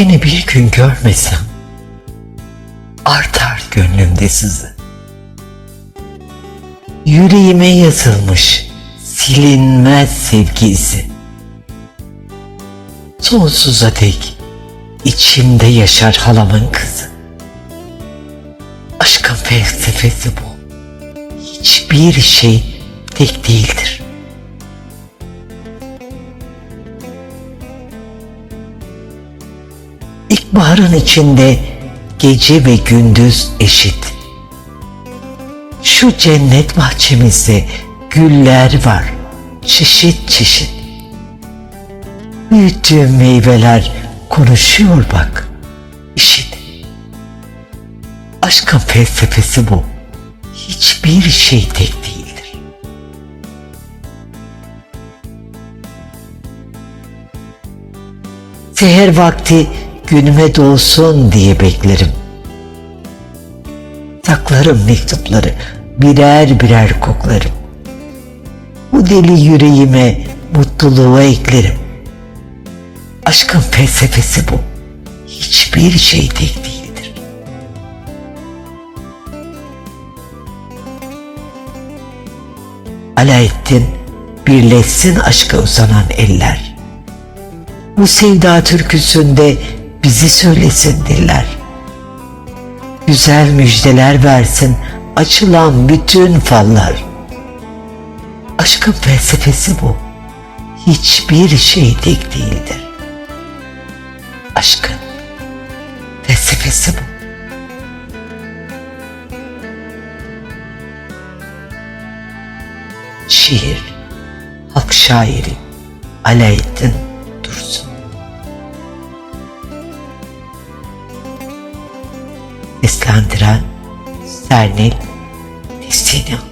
Seni bir gün görmesem artar gönlümde sızı. Yüreğime yazılmış silinmez sevgi izi. Sonsuza dek içimde yaşar halamın kızı. Aşkın felsefesi bu. Hiçbir şey tek değildir. İlkbaharın içinde gece ve gündüz eşit. Şu cennet bahçemizde güller var, çeşit çeşit. Büyüttüğüm meyveler konuşuyor bak, işit. Aşkın felsefesi bu. Hiçbir şey tek değildir. Seher vakti günüme doğsun diye beklerim. Saklarım mektupları, birer birer koklarım. Bu deli yüreğime mutluluğu eklerim. Aşkın felsefesi bu. Hiçbir şey tek değildir. Alaettin birleşsin aşka uzanan eller. Bu sevda türküsünde bizi söylesin diller. Güzel müjdeler versin açılan bütün fallar. Aşkın felsefesi bu. Hiçbir şey tek değildir. Aşkın felsefesi bu. Şiir, halk şairi Alaeddin Dursun. Seslendiren Sernil Destina.